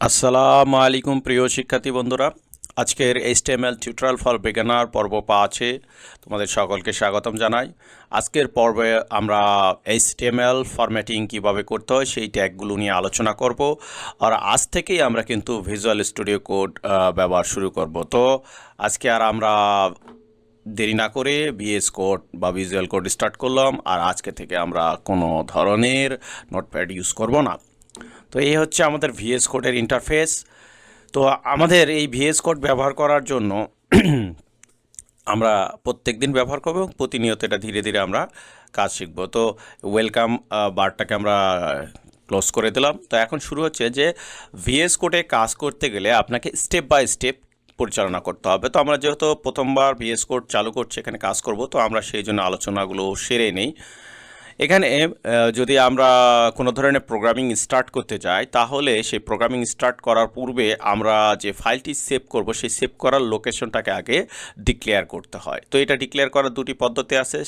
আসসালামু আলাইকুম, প্রিয় শিক্ষার্থী বন্ধুরা। আজকের এইচ এইচটিএমএল টিউটোরিয়াল ফর বিজ্ঞানার পর্ব পাঁচে তোমাদের সকলকে স্বাগতম জানাই। আজকের পর্বে আমরা এইচটিএমএল ফরম্যাটিং কীভাবে করতে হয়, সেই ট্যাগগুলো নিয়ে আলোচনা করব। আর আজ থেকেই আমরা কিন্তু ভিজুয়াল স্টুডিও কোড ব্যবহার শুরু করব। তো আজকে আর আমরা দেরি না করে বিএস কোড বা ভিজুয়াল কোড স্টার্ট করলাম। আর আজকে থেকে আমরা কোনো ধরনের নোটপ্যাড ইউজ করব না। তো এই হচ্ছে আমাদের ভিএস কোডের ইন্টারফেস তো আমাদের এই ভিএস কোড ব্যবহার করার জন্য আমরা প্রত্যেক দিন ব্যবহার করব এবং প্রতিনিয়ত এটা ধীরে ধীরে আমরা কাজ শিখব। তো ওয়েলকাম বারটাকে আমরা ক্লোজ করে দিলাম। তো এখন শুরু হচ্ছে যে ভিএস কোডে কাজ করতে গেলে আপনাকে স্টেপ বাই স্টেপ পরিচালনা করতে হবে। তো আমরা যেহেতু প্রথমবার ভিএস কোড চালু করছি, এখানে কাজ করব। তো আমরা সেই জন্য আলোচনাগুলো সেরে নেই। এখানে যদি আমরা কোনো ধরনের প্রোগ্রামিং স্টার্ট করতে যাই, তাহলে সেই প্রোগ্রামিং স্টার্ট করার পূর্বে আমরা যে ফাইলটি সেভ করব, সেই সেভ করার লোকেশনটাকে আগে ডিক্লেয়ার করতে হয়। তো এটা ডিক্লেয়ার করার দুটি পদ্ধতি আছে।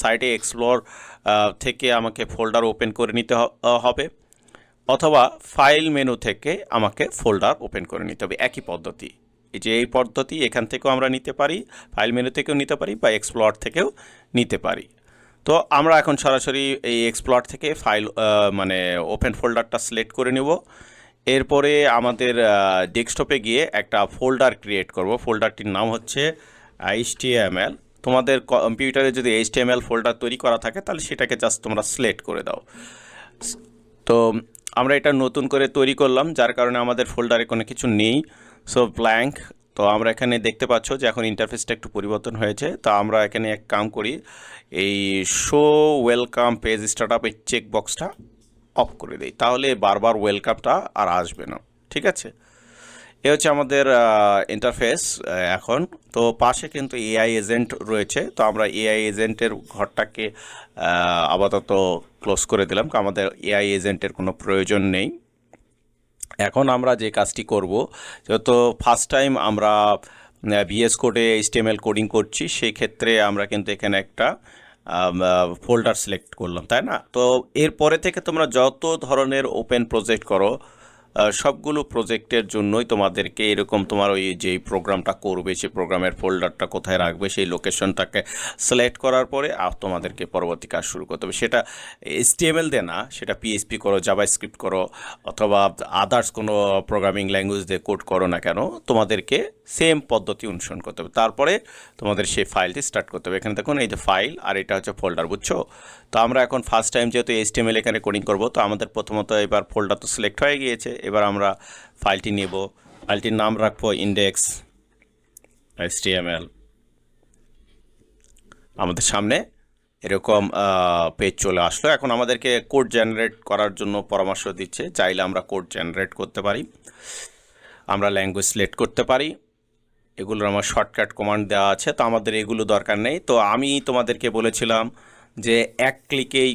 সাইটে এক্সপ্লোর থেকে আমাকে ফোল্ডার ওপেন করে নিতে হবে, অথবা ফাইল মেনু থেকে আমাকে ফোল্ডার ওপেন করে নিতে হবে। একই পদ্ধতি। এই যে এই পদ্ধতি এখান থেকেও আমরা নিতে পারি ফাইল মেনু থেকেও নিতে পারি বা এক্সপ্লোর থেকেও নিতে পারি। তো আমরা এখন সরাসরি এই এক্সপ্লোর থেকে ফাইল মানে ওপেন ফোল্ডারটা সিলেক্ট করে নেব। এরপরে আমাদের ডেস্কটপে গিয়ে একটা ফোল্ডার ক্রিয়েট করব। ফোল্ডারটির নাম হচ্ছে এইচটিএমএল তোমাদের কম্পিউটারে যদি এইচটিএমএল ফোল্ডার তৈরি করা থাকে, তাহলে সেটাকে জাস্ট তোমরা সিলেক্ট করে দাও। তো আমরা এটা নতুন করে তৈরি করলাম, যার কারণে আমাদের ফোল্ডারে কোনো কিছু নেই। সো ব্ল্যাঙ্ক তো আমরা এখানে দেখতে পাচ্ছ যে এখন ইন্টারফেসটা একটু পরিবর্তন হয়েছে। তো আমরা এখানে এক কাম করি, এই শো ওয়েলকাম পেজ স্টার্ট এই চেক বক্সটা অফ করে দিই। তাহলে বারবার ওয়েলকামটা আর আসবে না, ঠিক আছে? এ হচ্ছে আমাদের ইন্টারফেস এখন। তো পাশে কিন্তু এআই এজেন্ট রয়েছে। তো আমরা এআই এজেন্টের ঘরটাকে আপাতত ক্লোজ করে দিলাম। আমাদের এআই এজেন্টের কোনো প্রয়োজন নেই। এখন আমরা যে কাজটি করব, যেহেতু ফার্স্ট টাইম আমরা ভিএস কোডে এইচটিএমএল কোডিং করছি সেই ক্ষেত্রে আমরা কিন্তু এখানে একটা ফোল্ডার সিলেক্ট করলাম, তাই না? তো এরপরে থেকে তোমরা যত ধরনের ওপেন প্রজেক্ট করো সবগুলো প্রজেক্টের জন্যই তোমাদেরকে এরকম তোমার ওই যে প্রোগ্রামটা করবে, সেই প্রোগ্রামের ফোল্ডারটা কোথায় রাখবে, সেই লোকেশনটাকে সিলেক্ট করার পরে আর তোমাদেরকে পরবর্তী কাজ শুরু করতে হবে। সেটা এসটিএমএল দিয়ে না, সেটা পিএইচপি করো জাবা স্ক্রিপ্ট করো, অথবা আদার্স কোনো প্রোগ্রামিং ল্যাঙ্গুয়েজ দিয়ে কোড করো না কেন, তোমাদেরকে সেম পদ্ধতি অনুসরণ করতে হবে। তারপরে তোমাদের সেই ফাইলটি স্টার্ট করতে হবে। এখানে দেখুন, এই যে ফাইল আর এটা হচ্ছে ফোল্ডার বুঝছ? তো আমরা এখন ফার্স্ট টাইম যেহেতু এইচটিএমএল এখানে কোডিং করব, তো আমাদের প্রথমত এবার ফোল্ডার তো সিলেক্ট হয়ে গিয়েছে। এবার আমরা ফাইলটি নেব। ফাইলটির নাম রাখব ইন্ডেক্স এইচটিএমএল আমাদের সামনে এরকম পেজ চলে আসলো। এখন আমাদেরকে কোড জেনারেট করার জন্য পরামর্শ দিচ্ছে। চাইলে আমরা কোড জেনারেট করতে পারি। আমরা ল্যাঙ্গুয়েজ সিলেক্ট করতে পারি। এগুলোর আমার শর্টকাট কমান্ড দেওয়া আছে। তো আমাদের এগুলো দরকার নেই। তো আমি তোমাদেরকে বলেছিলাম যে এক ক্লিকেই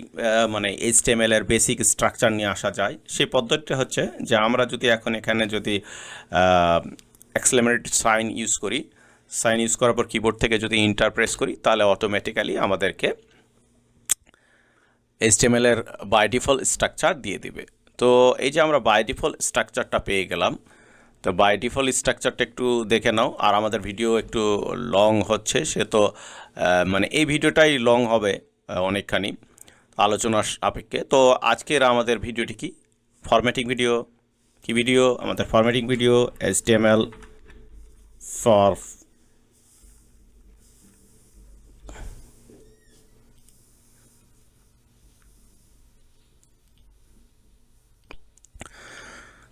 মানে এইচটিএমএল এর বেসিক স্ট্রাকচার নিয়ে আসা যায়, সেই পদ্ধতিটা হচ্ছে যে আমরা যদি এখন এখানে যদি অ্যাক্সেলারেটেড সাইন ইউজ করি সাইন ইউজ করার পর কিবোর্ড থেকে যদি ইন্টারপ্রেস করি, তাহলে অটোমেটিক্যালি আমাদেরকে HTML এর বাই ডিফল্ট স্ট্রাকচার দিয়ে দিবে। তো এই যে আমরা বাই ডিফল্ট স্ট্রাকচারটা পেয়ে গেলাম, তো বাই ডিফল্ট স্ট্রাকচারটা একটু দেখে নাও, আর আমাদের ভিডিও একটু লং হচ্ছে, সে তো মানে এই ভিডিওটাই লং হবে। অনেকখানি আলোচনার সাপেক্ষে। তো আজকের আমাদের ভিডিওটি কি? ফরম্যাটিং ভিডিও কি ভিডিও আমাদের ফরম্যাটিং ভিডিও HTML ফর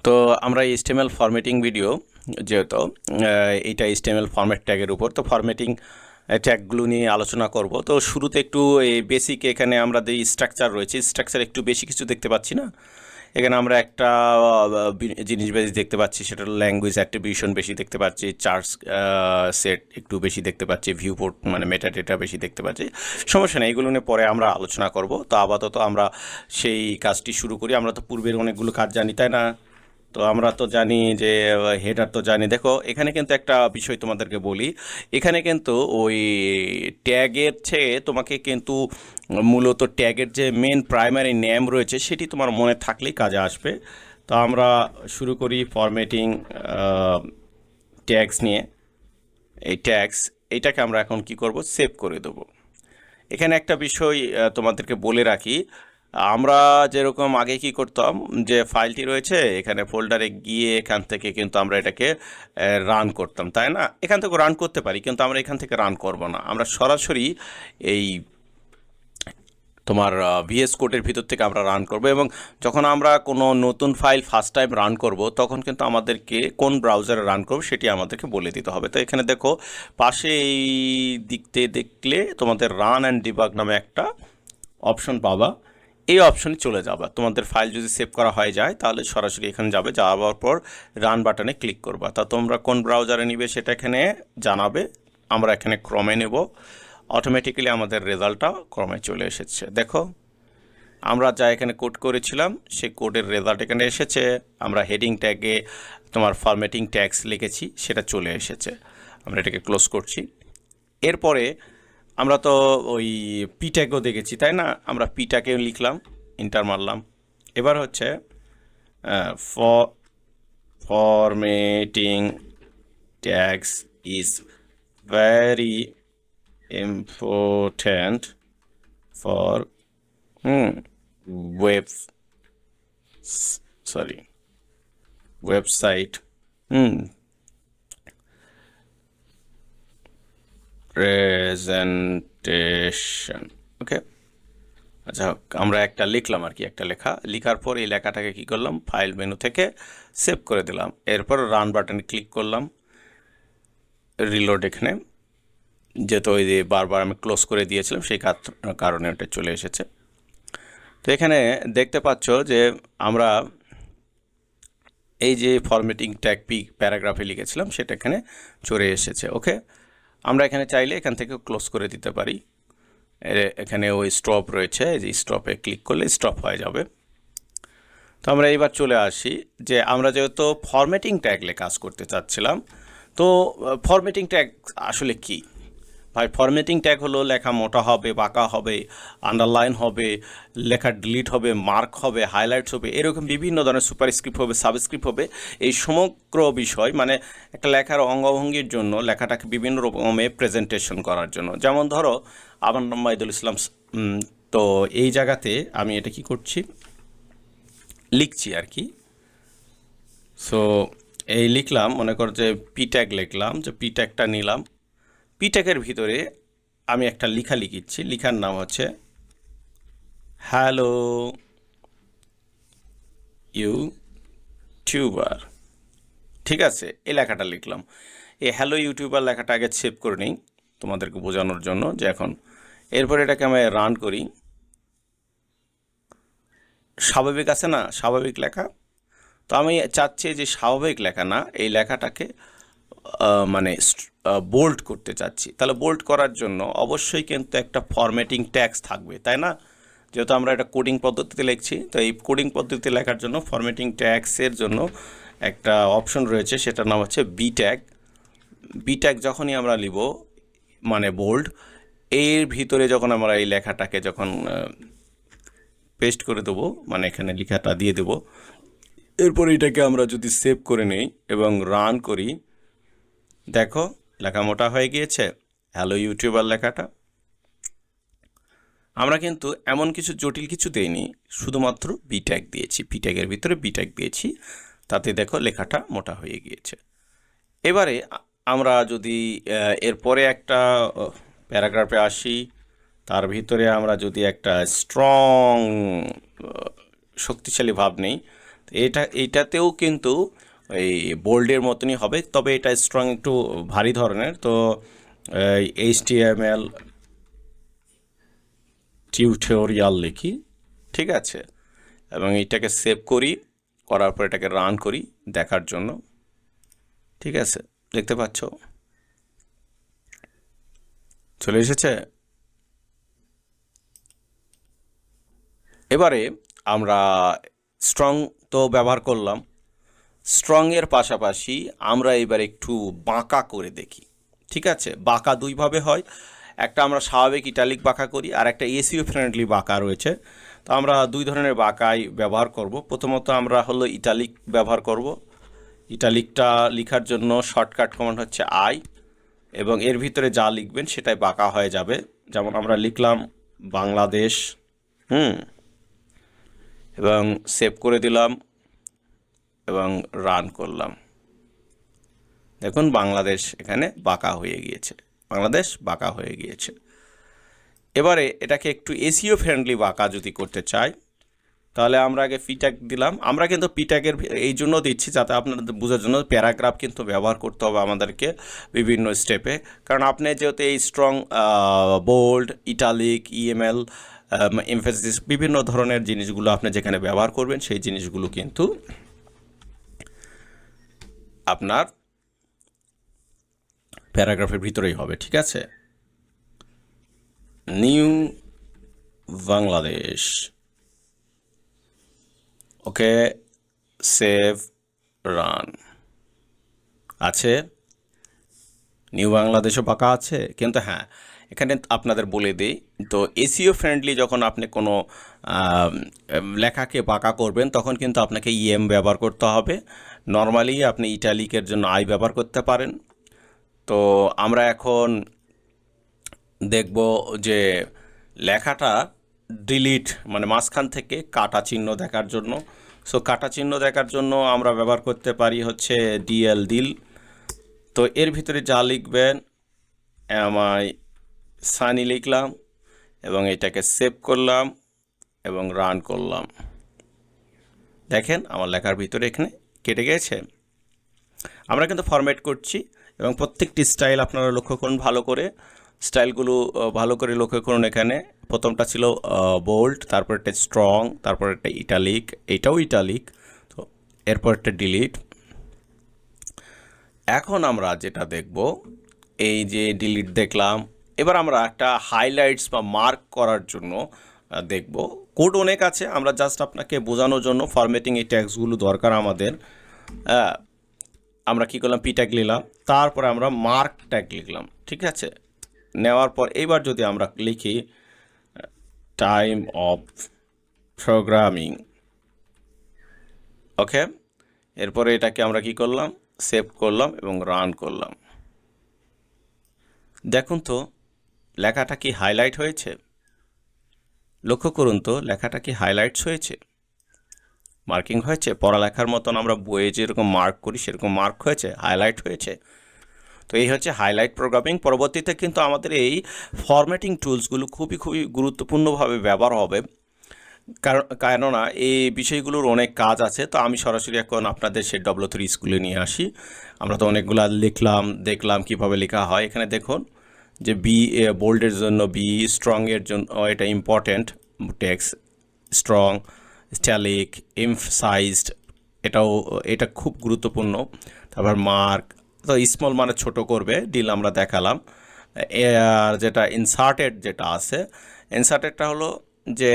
তো আমরা এইচটিএমএল ফরম্যাটিং ভিডিও যেহেতু এইটা এইচটিএমএল ফরম্যাট ট্যাগের উপর। তো ফরম্যাটিং ট্যাগগুলো নিয়ে আলোচনা করব। তো শুরুতে একটু এই বেসিক এখানে আমরা যে স্ট্রাকচার রয়েছে স্ট্রাকচার একটু বেশি কিছু দেখতে পাচ্ছি না। এখানে আমরা একটা জিনিস বেশি দেখতে পাচ্ছি, সেটা ল্যাঙ্গুয়েজ অ্যাট্রিবিউশন বেশি দেখতে পাচ্ছি চার্জ সেট একটু বেশি দেখতে পাচ্ছি ভিউ পোর্ট মানে মেটা ডেটা বেশি দেখতে পাচ্ছি। সমস্যা নেই, এগুলো নিয়ে পরে আমরা আলোচনা করব। তো আপাতত আমরা সেই কাজটি শুরু করি। আমরা তো পূর্বের অনেকগুলো কাজ জানি, তাই না? তো আমরা তো জানি যে হেডার তো জানি। দেখো, এখানে কিন্তু একটা বিষয় তোমাদেরকে বলি। এখানে কিন্তু ওই ট্যাগের চেয়ে তোমাকে কিন্তু মূলত ট্যাগের যে মেন প্রাইমারি নেম রয়েছে, সেটি তোমার মনে থাকলেই কাজে আসবে। তো আমরা শুরু করি ফরম্যাটিং ট্যাক্স নিয়ে। এই ট্যাক্স এটাকে আমরা এখন কি করব? সেভ করে দেবো। এখানে একটা বিষয় তোমাদেরকে বলে রাখি। আমরা যেরকম আগে কি করতাম, যে ফাইলটি রয়েছে, এখানে ফোল্ডারে গিয়ে এখান থেকে কিন্তু আমরা এটাকে রান করতাম, তাই না? এখান থেকে রান করতে পারি, কিন্তু আমরা এখান থেকে রান করব না। আমরা সরাসরি এই তোমার ভিএস কোডের ভিতর থেকে আমরা রান করব এবং যখন আমরা কোনো নতুন ফাইল ফার্স্ট টাইম রান করব, তখন কিন্তু আমাদেরকে কোন ব্রাউজারে রান করব সেটি আমাদেরকে বলে দিতে হবে। তো এখানে দেখো, পাশে এই দিকতে দেখলে তোমাদের রান অ্যান্ড ডিবাগ নামে একটা অপশন পাবা। এই অপশনে চলে যাবে তোমাদের ফাইল যদি সেভ করা হয়ে যায়, তাহলে সরাসরি এখানে যাবে, যাওয়ার পর রান বাটনে ক্লিক করবা। তা তোমরা কোন ব্রাউজারে নিবে সেটা এখানে জানাবে, আমরা এখানে ক্রমে নেব। অটোমেটিক্যালি আমাদের রেজাল্টটা ক্রমে চলে এসেছে। দেখো, আমরা যা এখানে কোড করেছিলাম, সেই কোডের রেজাল্ট এখানে এসেছে। আমরা হেডিং ট্যাগে তোমার ফরম্যাটিং ট্যাক্স লিখেছি, সেটা চলে এসেছে। আমরা এটাকে ক্লোজ করছি। এরপরে আমরা তো ওই পিটাকেও দেখেছি, তাই না? আমরা পি ট্যাগেও লিখলাম ইন্টার মারলাম। এবার হচ্ছে for formatting text is very important for web sorry website sorry presentation okay আচ্ছা আমরা একটা লিখলাম আর কি, একটা লেখা। লেখার পর এই লেখাটাকে কি করলাম? ফাইল মেনু থেকে সেভ করে দিলাম। এরপর রান বাটনে ক্লিক করলাম। রিলোড এখানে। যেহেতু ওই যে বারবার আমি ক্লোজ করে দিয়েছিলাম, সেই কারণে ওটা চলে এসেছে। তো এখানে দেখতে পাচ্ছ যে আমরা এই যে ফরম্যাটিং ট্যাগ পি প্যারাগ্রাফে লিখেছিলাম, সেটা এখানে চলে এসেছে। ওকে আমরা এখানে চাইলে এখান থেকে ক্লোজ করে দিতে পারি। এখানে ওই স্টপ রয়েছে, এই যে স্টপে ক্লিক করলে স্টপ হয়ে যাবে। তো আমরা এইবার চলে আসি যে আমরা যেহেতু ফরম্যাটিং ট্যাগলে কাজ করতে চাচ্ছিলাম, তো ফরম্যাটিং ট্যাগ আসলে কি? ভাই ফরম্যাটিং ট্যাগ হলো, লেখা মোটা হবে, বাঁকা হবে আন্ডারলাইন হবে, লেখা ডিলিট হবে মার্ক হবে হাইলাইটস হবে, এরকম বিভিন্ন ধরনের সুপারস্ক্রিপ্ট হবে সাবস্ক্রিপ্ট হবে। এই সমগ্র বিষয় মানে একটা লেখার অঙ্গভঙ্গির জন্য লেখাটাকে বিভিন্ন রকমে প্রেজেন্টেশন করার জন্য। যেমন ধরো, আমার নাম মাইদুল ইসলাম তো এই জায়গাতে আমি এটা কি করছি? লিখছি আর কি। সো এই লিখলাম, মনে কর যে পি ট্যাগ লিখলাম, যে পি ট্যাগটা নিলাম। পি ট্যাগের ভিতরে আমি একটা লিখা লিখিচ্ছি। লিখার নাম হচ্ছে, হ্যালো ইউ টিউবার ঠিক আছে, এই লেখাটা লিখলাম। এই হ্যালো ইউটিউবার লেখাটা আগে সেভ করে নিই তোমাদেরকে বোঝানোর জন্য যে এখন এরপর এটাকে আমি রান করি। স্বাভাবিক আছে না? স্বাভাবিক লেখা? তো আমি চাচ্ছি যে স্বাভাবিক লেখা না, এই লেখাটাকে মানে বোল্ড করতে চাচ্ছি। তাহলে বোল্ড করার জন্য অবশ্যই কিন্তু একটা ফরম্যাটিং ট্যাক্স থাকবে, তাই না? যেহেতু আমরা এটা কোডিং পদ্ধতিতে লিখছি, তো এই কোডিং পদ্ধতিতে লেখার জন্য ফরম্যাটিং ট্যাক্সের জন্য একটা অপশন রয়েছে, সেটার নাম হচ্ছে বি ট্যাগ বি ট্যাগ যখনই আমরা লিব মানে বোল্ড এর ভিতরে যখন আমরা এই লেখাটাকে যখন পেস্ট করে দেবো মানে এখানে লেখাটা দিয়ে দেবো, এরপর এটাকে আমরা যদি সেভ করে নিই এবং রান করি দেখো, লেখা মোটা হয়ে গিয়েছে। হ্যালো ইউটিউবার লেখাটা। আমরা কিন্তু এমন কিছু জটিল কিছু দেইনি, শুধুমাত্র বি ট্যাগ দিয়েছি। বি ট্যাগের ভিতরে বি ট্যাগ দিয়েছি, তাতে দেখো লেখাটা মোটা হয়ে গিয়েছে। এবারে আমরা যদি এরপরে একটা প্যারাগ্রাফে আসি, তার ভিতরে আমরা যদি একটা স্ট্রং শক্তিশালী ভাব নেই, এটা এইটাতেও কিন্তু এই বোল্ডের মতনই হবে, তবে এটা স্ট্রং একটু ভারী ধরনের। তো H T M L tutorial লিখি, ঠিক আছে? এবং এটাকে সেভ করি, করার পর এটাকে রান করি দেখার জন্য। ঠিক আছে? দেখতে পাচ্ছ? চলে এসেছে? এবারে আমরা স্ট্রং তো ব্যবহার করলাম। স্ট্রংয়ের পাশাপাশি আমরা এবার একটু বাঁকা করে দেখি। ঠিক আছে? বাঁকা দুইভাবে হয়। একটা আমরা স্বাভাবিক ইটালিক বাঁকা করি, আর একটা এসিও ফ্রেন্ডলি বাঁকা রয়েছে। তো আমরা দুই ধরনের বাঁকাই ব্যবহার করব। প্রথমত আমরা হলো ইটালিক ব্যবহার করব। ইটালিকটা লেখার জন্য শর্টকাট কমান্ড হচ্ছে আই, এবং এর ভিতরে যা লিখবেন সেটাই বাঁকা হয়ে যাবে। যেমন আমরা লিখলাম বাংলাদেশ, হুম, এবং সেভ করে দিলাম। এবং রান করলাম। দেখুন, বাংলাদেশ এখানে বাঁকা হয়ে গিয়েছে। বাংলাদেশ বাঁকা হয়ে গিয়েছে। এবারে এটাকে একটু এসিও ফ্রেন্ডলি বাঁকা যদি করতে চাই, তাহলে আমরা আগে পিট্যাগ দিলাম। আমরা কিন্তু পিট্যাগের এই জন্য দিচ্ছি যাতে আপনাদের বোঝার জন্য প্যারাগ্রাফ কিন্তু ব্যবহার করতে হবে আমাদেরকে বিভিন্ন স্টেপে কারণ আপনি যেহেতু এই strong bold italic EML emphasis বিভিন্ন ধরনের জিনিসগুলো আপনি যেখানে ব্যবহার করবেন, সেই জিনিসগুলো কিন্তু আপনার প্যারাগ্রাফের ভিতরেই হবে, ঠিক আছে? New Bangladesh. Okay, save, run. আছে? নিউ বাংলাদেশও পাকা আছে? কিন্তু হ্যাঁ এখানে আপনাদের বলে দিই, তো এসিও ফ্রেন্ডলি যখন আপনি কোনো লেখাকে বাঁকা করবেন, তখন কিন্তু আপনাকে ইএম ব্যবহার করতে হবে। নর্মালি আপনি ইটালিকের জন্য আই ব্যবহার করতে পারেন। তো আমরা এখন দেখব যে লেখাটা ডিলিট মানে মাঝখান থেকে কাটা চিহ্ন দেখার জন্য। সো কাটা চিহ্ন দেখার জন্য আমরা ব্যবহার করতে পারি হচ্ছে ডিএল দিল। তো এর ভিতরে যা লিখবেন আমায় সানি লিখলাম এবং এটাকে সেভ করলাম এবং রান করলাম। দেখেন আমার লেখার ভিতরে এখানে কেটে গেছে। আমরা কিন্তু ফরম্যাট করছি এবং প্রত্যেকটি স্টাইল আপনারা লক্ষ্য করুন ভালো করে। স্টাইলগুলো ভালো করে লক্ষ্য করুন এখানে। প্রথমটা ছিল বোল্ড তারপর একটা স্ট্রং তারপর একটা ইটালিক এটাও ইটালিক তো এরপর একটা ডিলিট এখন আমরা যেটা দেখব, এই যে ডিলিট দেখলাম এবার আমরা একটা হাইলাইটস বা মার্ক করার জন্য দেখব। কোড অনেক আছে, আমরা জাস্ট আপনাকে বোঝানোর জন্য ফরম্যাটিং এই ট্যাক্সগুলো দরকার আমাদের। আমরা কি করলাম? পি ট্যাগ নিলাম তারপরে আমরা মার্ক ট্যাগ লিখলাম, ঠিক আছে? নেওয়ার পর এইবার যদি আমরা লিখি টাইম অফ প্রোগ্রামিং ওকে এরপরে এটাকে আমরা কি করলাম? সেভ করলাম এবং রান করলাম। দেখুন তো লেখাটা কি হাইলাইট হয়েছে? লক্ষ্য করুন তো, লেখাটা কি হাইলাইটস হয়েছে? মার্কিং হয়েছে? পড়ালেখার মতন আমরা বইয়ে যেরকম মার্ক করি, সেরকম মার্ক হয়েছে? হাইলাইট হয়েছে? তো এই হচ্ছে হাইলাইট প্রোগ্রামিং পরবর্তীতে কিন্তু আমাদের এই ফরম্যাটিং টুলসগুলো খুবই খুবই গুরুত্বপূর্ণভাবে ব্যবহার হবে। কারণ, কেননা এই বিষয়গুলোর অনেক কাজ আছে। তো আমি সরাসরি এখন আপনাদের সে ডব্লু থ্রি স্কুলে নিয়ে আসি। আমরা তো অনেকগুলো লিখলাম, দেখলাম কীভাবে লেখা হয়। এখানে দেখুন যে বি বোল্ডের জন্য বি স্ট্রংয়ের জন্য এটা important text strong italic emphasized এটাও, এটা খুব গুরুত্বপূর্ণ। তারপর মার্ক তো স্মল মানে ছোট করবে ডিল আমরা দেখালাম। আর যেটা ইনসার্টেড যেটা আছে ইনসার্টেডটা হলো যে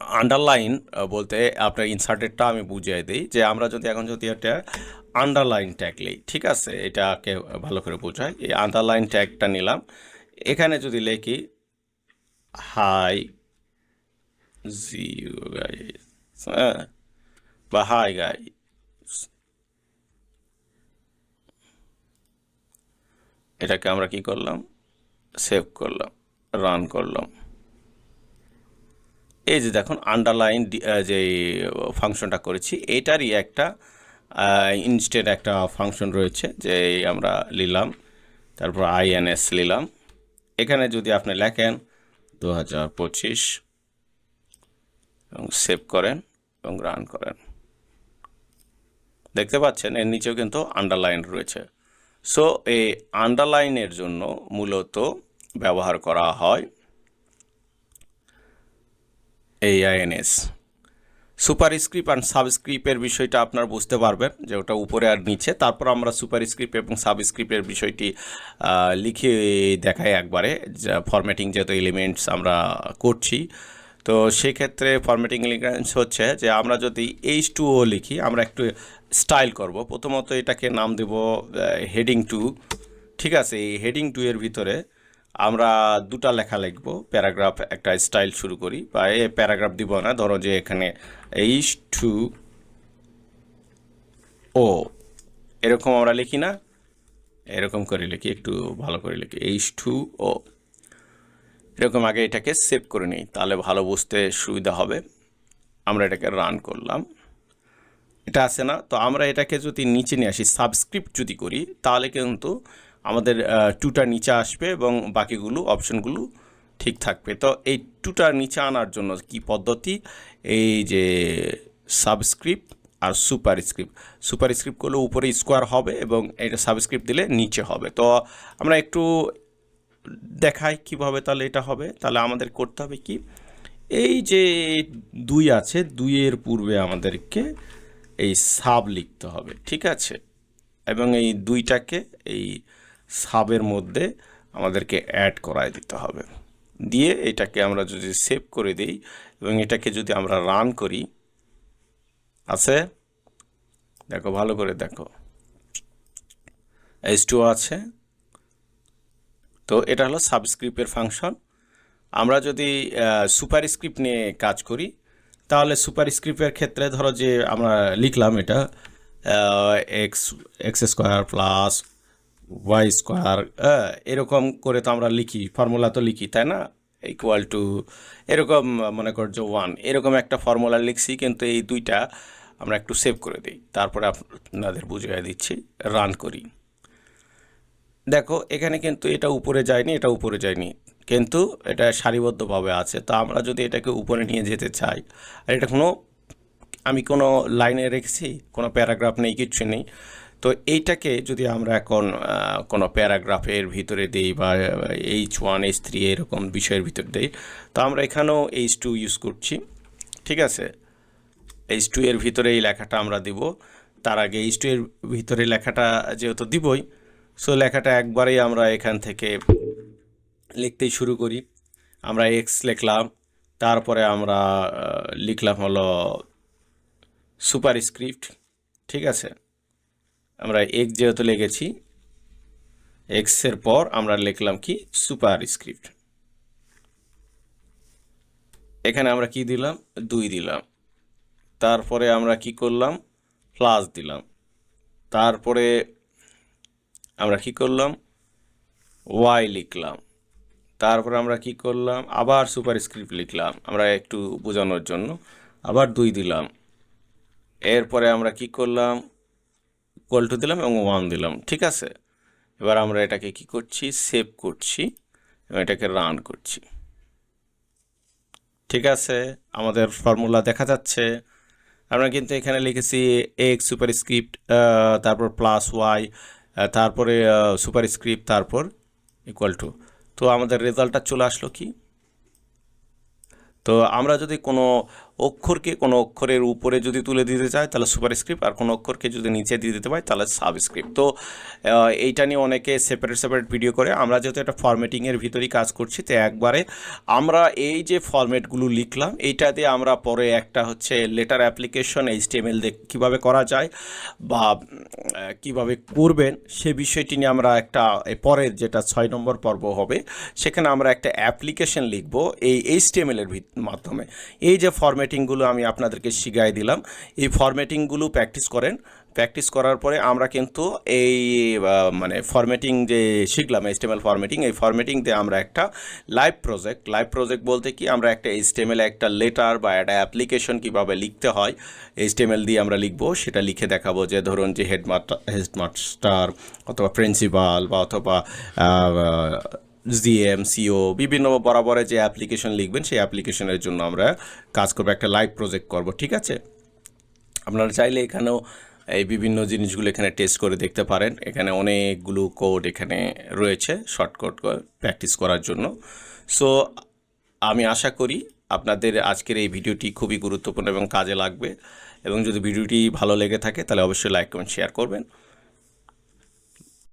আন্ডারলাইন বলতে আপনার ইনসার্টেডটা আমি বুঝিয়ে দিই যে আমরা যদি এখন যদি একটা আন্ডারলাইন ট্যাগ লিই, ঠিক আছে? এটাকে ভালো করে বোঝাই। এই আন্ডারলাইন ট্যাগটা নিলাম। এখানে যদি লেখি হাই জিও গাইস হ্যাঁ? বা হাই গাই এটাকে আমরা কি করলাম? সেভ করলাম রান করলাম। এই যে দেখুন আন্ডারলাইন যে ফাংশনটা করেছি, এটারই একটা ইনস্টেড একটা ফাংশন রয়েছে, যে আমরা নিলাম তারপর আইএনএস নিলাম এখানে যদি আপনি লেখেন দু হাজার পঁচিশ, এবং সেভ করেন, এবং রান করেন। দেখতে পাচ্ছেন, এর নিচেও কিন্তু আন্ডারলাইন রয়েছে। সো এই আন্ডারলাইনের জন্য মূলত ব্যবহার করা হয় এইআইএনএস সুপার স্ক্রিপ্ট অ্যান্ড সাবস্ক্রিপ্টের বিষয়টা আপনার বুঝতে পারবেন যে ওটা উপরে আর নিচে। তারপর আমরা সুপার স্ক্রিপ্ট এবং সাবস্ক্রিপ্টের বিষয়টি লিখে দেখাই একবারে। ফরম্যাটিং যেহেতু এলিমেন্টস আমরা করছি। তো সেক্ষেত্রে ফরম্যাটিং এলিমেন্টস হচ্ছে যে আমরা যদি এইচ টু ও লিখি, আমরা একটু স্টাইল করব। প্রথমত এটাকে নাম দেব হেডিং টু ঠিক আছে, এই হেডিং টু এর ভিতরে আমরা দুটা লেখা লিখব। প্যারাগ্রাফ একটা স্টাইল শুরু করি। বা এ প্যারাগ্রাফ দিব না, ধরো যে এখানে এইচ টু ও এরকম আমরা লিখি না। এরকম করে লিখি, একটু ভালো করে লিখি। এইচ টু ও এরকম আগে এটাকে সেভ করে নিই, তাহলে ভালো বুঝতে সুবিধা হবে। আমরা এটাকে রান করলাম। এটা আছে না? তো আমরা এটাকে যদি নিচে নিয়ে আসি সাবস্ক্রিপ্ট যদি করি, তাহলে কিন্তু আমাদের টুটা নিচে আসবে এবং বাকিগুলো অপশনগুলো ঠিক থাকবে। তো এই টুটা নিচে আনার জন্য কি পদ্ধতি? এই যে সাবস্ক্রিপ্ট আর সুপার স্ক্রিপ্ট সুপার স্ক্রিপ্ট করলে উপরে স্কোয়ার হবে এবং এটা সাবস্ক্রিপ্ট দিলে নিচে হবে। তো আমরা একটু দেখাই কীভাবে তাহলে এটা হবে। তাহলে আমাদের করতে হবে কি? এই যে দুই আছে, দুইয়ের পূর্বে আমাদেরকে এই সাব লিখতে হবে, ঠিক আছে? এবং এই দুইটাকে এই সাবের মধ্যে আমাদেরকে অ্যাড করায় দিতে হবে। দিয়ে এটাকে আমরা যদি সেভ করে দিই এবং এটাকে যদি আমরা রান করি, আছে? দেখো, ভালো করে দেখো। এইচ টু আছে। তো এটা হলো সাবস্ক্রিপ্টের ফাংশন আমরা যদি সুপার স্ক্রিপ্ট নিয়ে কাজ করি, তাহলে সুপার স্ক্রিপ্টের ক্ষেত্রে ধরো যে আমরা লিখলাম এটা X X square plus Y square এরকম করে তো আমরা লিখি ফর্মুলা তো লিখি, তাই না? ইকুয়াল টু এরকম মনে কর যে ওয়ান এরকম একটা ফর্মুলা লিখছি, কিন্তু এই দুইটা আমরা একটু সেভ করে দিই। তারপরে আপনাদের বুঝিয়ে দিচ্ছি রান করি। দেখো, এখানে কিন্তু এটা উপরে যায়নি, এটা উপরে যায়নি, কিন্তু এটা সারিবদ্ধভাবে আছে। তো আমরা যদি এটাকে উপরে নিয়ে যেতে চাই, আর এটা কোনো, আমি কোনো লাইনে রেখেছি, কোনো প্যারাগ্রাফ নেই, কিচ্ছু নেই তো এইটাকে যদি আমরা এখন কোনো প্যারাগ্রাফের ভিতরে দিই বা এইচ ওয়ান এইচ থ্রি এরকম বিষয়ের ভিতরে দিই, তো আমরা এখানেও এইচ টু ইউজ করছি। ঠিক আছে? এইচ টু এর ভিতরে এই লেখাটা আমরা দিব। তার আগে এইচ টু এর ভিতরে লেখাটা যেহেতু দিবই সো লেখাটা একবারেই আমরা এখান থেকে লিখতেই শুরু করি। আমরা এক্স লিখলাম, তারপরে আমরা লিখলাম হলো সুপার স্ক্রিপ্ট ঠিক আছে? আমরা এক্স যেহেতু লিখেছি এক্সের পর আমরা লিখলাম কি? সুপার স্ক্রিপ্ট এখানে আমরা কি দিলাম? দুই দিলাম। তারপরে আমরা কি করলাম? প্লাস দিলাম। তারপরে আমরা কি করলাম? ওয়াই লিখলাম। তারপরে আমরা কি করলাম? আবার সুপার স্ক্রিপ্ট লিখলাম, আমরা একটু বোঝানোর জন্য। আবার দুই দিলাম। এরপরে আমরা কি করলাম? ইকুয়াল টু দিলাম এবং ওয়ান দিলাম, ঠিক আছে? এবার আমরা এটাকে কি করছি? সেভ করছি এবং এটাকে রান করছি। ঠিক আছে? আমাদের ফর্মুলা দেখা যাচ্ছে। আমরা কিন্তু এখানে লিখেছি এক্স সুপার স্ক্রিপ্ট তারপর প্লাস ওয়াই তারপরে সুপার স্ক্রিপ্ট তারপর ইকুয়াল টু তো আমাদের রেজাল্টটা চলে আসলো কি? তো আমরা যদি কোনো অক্ষরকে কোনো অক্ষরের উপরে যদি তুলে দিতে চাই তাহলে সুপার স্ক্রিপ্ট আর কোনো অক্ষরকে যদি নিচে দিয়ে দিতে পাই তাহলে সাবস্ক্রিপ্ট তো এইটা নিয়ে অনেকে সেপারেট সেপারেট ভিডিও করে। আমরা যেহেতু এটা ফরম্যাটিংয়ের ভিতরেই কাজ করছি, তো একবারে আমরা এই যে ফরম্যাটগুলো লিখলাম, এইটা দিয়ে আমরা পরে একটা হচ্ছে লেটার অ্যাপ্লিকেশন এইচটিএমএল দিয়ে কীভাবে করা যায় বা কীভাবে করবেন, সে বিষয়টি নিয়ে আমরা একটা পরের যেটা ছয় নম্বর পর্ব হবে, সেখানে আমরা একটা অ্যাপ্লিকেশন লিখব এই এইচটিএমএল এর ভিত- মাধ্যমে। এই যে ফরম্যাটিংগুলো আমি আপনাদেরকে শিখাই দিলাম। এই ফরম্যাটিংগুলো প্র্যাকটিস করেন। প্র্যাকটিস করার পরে আমরা কিন্তু এই মানে ফরম্যাটিং যে শিখলাম এইচটিএমএল ফরম্যাটিং এই ফরম্যাটিং দিয়ে আমরা একটা লাইভ প্রজেক্ট লাইভ প্রজেক্ট বলতে কি আমরা একটা এইচটিএমএল একটা লেটার বা একটা অ্যাপ্লিকেশন কীভাবে লিখতে হয় এইচটিএমএল দিয়ে আমরা লিখব, সেটা লিখে দেখাবো যে ধরুন যে হেডমাস্টার হেডমাস্টার অথবা প্রিন্সিপাল বা অথবা জিএম সিও বিভিন্ন বরাবরে যে অ্যাপ্লিকেশন লিখবেন, সেই অ্যাপ্লিকেশনের জন্য আমরা কাজ করব, একটা লাইভ প্রজেক্ট করব, ঠিক আছে? আপনারা চাইলে এখানেও এই বিভিন্ন জিনিসগুলো এখানে টেস্ট করে দেখতে পারেন। এখানে অনেকগুলো কোড এখানে রয়েছে শর্টকাট প্র্যাকটিস করার জন্য। সো আমি আশা করি আপনাদের আজকের এই ভিডিওটি খুবই গুরুত্বপূর্ণ এবং কাজে লাগবে। এবং যদি ভিডিওটি ভালো লেগে থাকে, তাহলে অবশ্যই লাইক কমেন্ট শেয়ার করবেন।